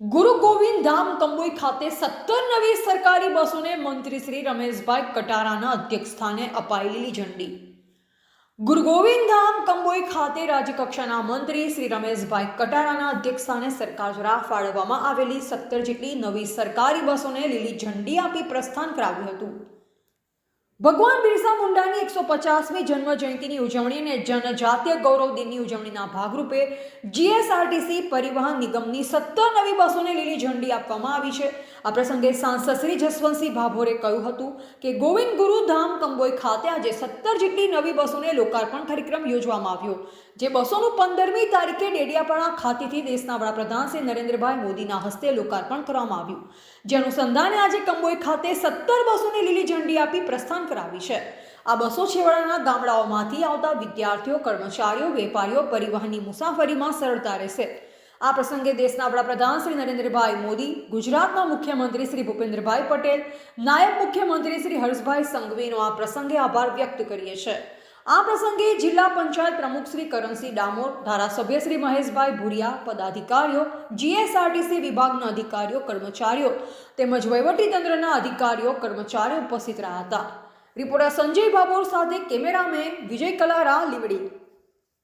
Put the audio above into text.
ગુરુ ગોવિંદ ધામ કંબોઈ ખાતે સત્તર નવી સરકારી બસોને મંત્રી શ્રી રમેશભાઈ કટારાના અધ્યક્ષસ્થાને અપાયેલી ઝંડી. ગુરુ ગોવિંદ ધામ કંબોઈ ખાતે રાજ્યકક્ષાના મંત્રી શ્રી રમેશભાઈ કટારાના અધ્યક્ષસ્થાને સરકાર દ્વારા ફાળવવામાં આવેલી સત્તર જેટલી નવી સરકારી બસોને લીલી ઝંડી આપી પ્રસ્થાન કરાવ્યું હતું. ભગવાન બિરસા મુંડાની એકસો પચાસમી જન્મ જયંતિની ઉજવણી અને જનજાતીય ગૌરવ દિનની ઉજવણીના ભાગરૂપે જીએસઆરટીસી પરિવહન નિગમની સત્તર નવી બસોને લીલી ઝંડી આપવામાં આવી છે. આ પ્રસંગે સાંસદ શ્રી જસવંતસિંહ ભાભોરે કહ્યું હતું કે ગોવિંદ ગુરુ ધામ કંબોઈ ખાતે આજે સત્તર જેટલી નવી બસોને લોકાર્પણ કાર્યક્રમ યોજવામાં આવ્યો. જે બસોનું પંદરમી તારીખે ડેડિયાપાડા ખાતેથી દેશના વડાપ્રધાન શ્રી નરેન્દ્રભાઈ મોદીના હસ્તે લોકાર્પણ કરવામાં આવ્યું. જે અનુસંધાને આજે કંબોઈ ખાતે સત્તર બસોને લીલી ઝંડી આપી પ્રસ્થાન કરાવી છે. આ બસો છેવાડાના ગામડાઓમાંથી આવતા વિદ્યાર્થીઓ, કર્મચારીઓ, વેપારીઓ પરિવહનની મુસાફરીમાં સરળતા રહેશે. આ પ્રસંગે દેશના વડાપ્રધાન શ્રી નરેન્દ્રભાઈ મોદી, ગુજરાતના મુખ્યમંત્રી શ્રી ભૂપેન્દ્રભાઈ પટેલ, નાયબ મુખ્યમંત્રી શ્રી હર્ષભાઈ સંઘવીનો આ પ્રસંગે આભાર વ્યક્ત કરીએ છીએ. આ પ્રસંગે જિલ્લા પંચાયત પ્રમુખ શ્રી કરણસિંહ ડામોર, ધારાસભ્ય શ્રી મહેશભાઈ ભુરિયા, પદાધિકારીઓ, જીએસઆરટીસી વિભાગના અધિકારીઓ, કર્મચારીઓ તેમજ વહીવટીતંત્રના અધિકારીઓ, કર્મચારીઓ ઉપસ્થિત રહ્યા હતા. રિપોર્ટર સંજય બાબોર સાથે કેમેરામેન વિજય કલારા લીવડી